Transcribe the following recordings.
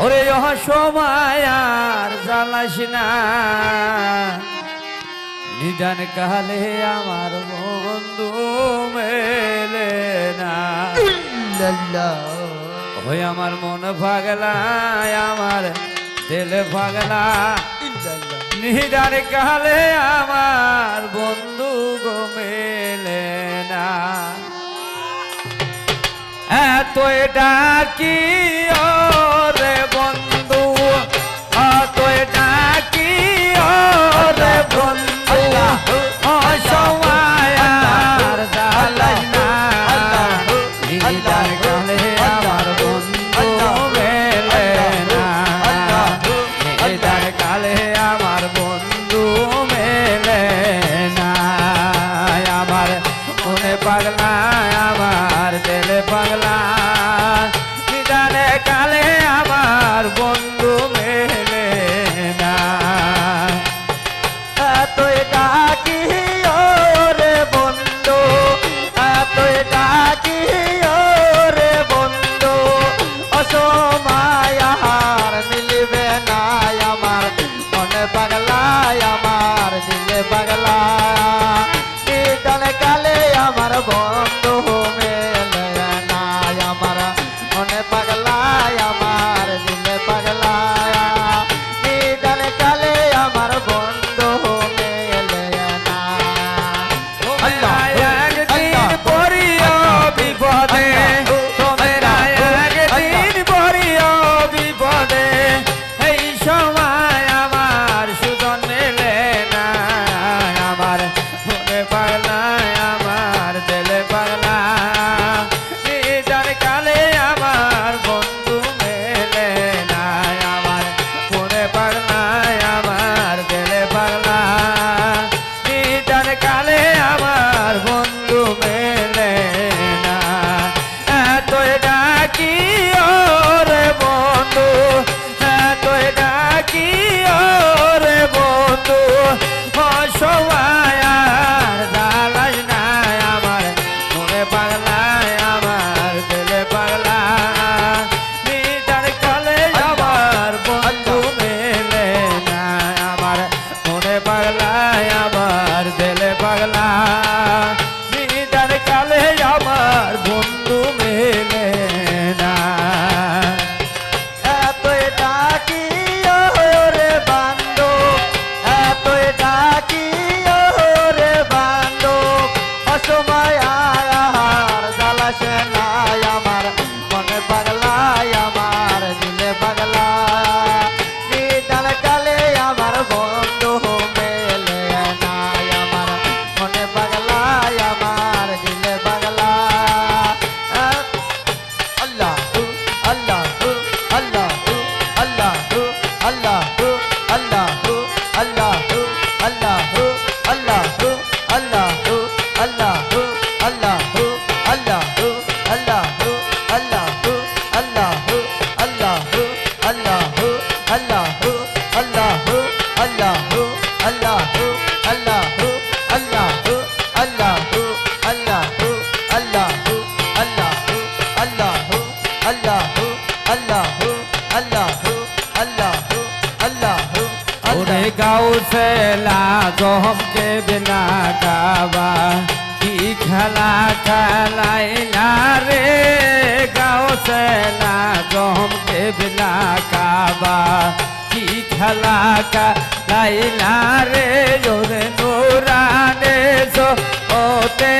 ওরে সময়ার জ্বালাস না। নিদান কালে আমার বন্ধু মেলে না। ওই আমার মন পাগলা আমার তেলে ভাগলা নিদান কালে আমার বন্ধু গো মেলে না। এত ডাকিও பகல்ல Dale. अल्लाह अल्लाह अल्लाह अल्लाह उन्हें गाँव से लागो हमके बिना गावा। की खला खलाइला रे? गाँव से लागो हमके बिना गावा। की खला खलाइला रे? जो नूरा ने सो होते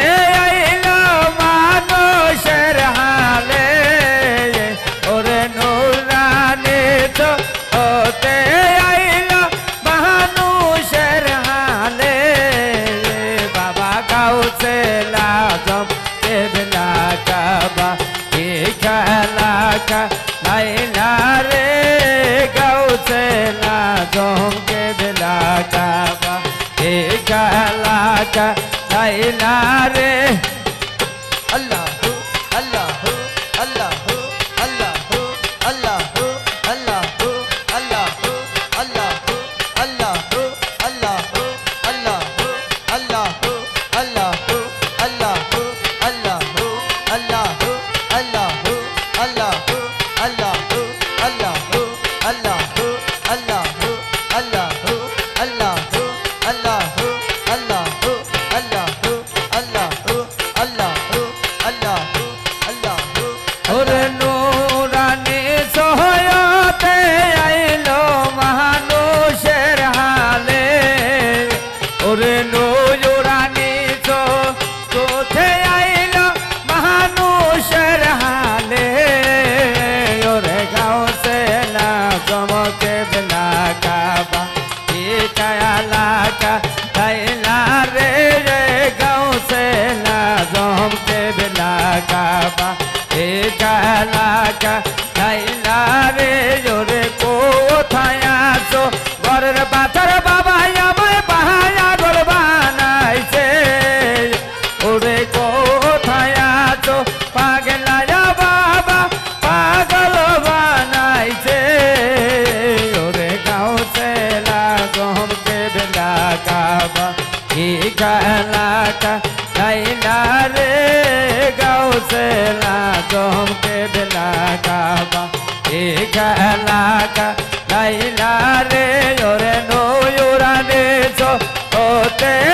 الله বেলা কাবা এ কালা কা কাইলা রে জোরে কোথায় আছো? ঘরের বাতার বাবা আমায় বাহায়া গোল বানাইছে। ওরে কোথায় আছো? পাগলা বাবা, পাগল বানাইছে। ওরে গাও সে লাগম কে বেলা কাবা ই কালা কা কাইলা রে সেলা চমকে বেলা কাবা। এক এলাকা লাইলা রে ওরে নয়ুরা নে তে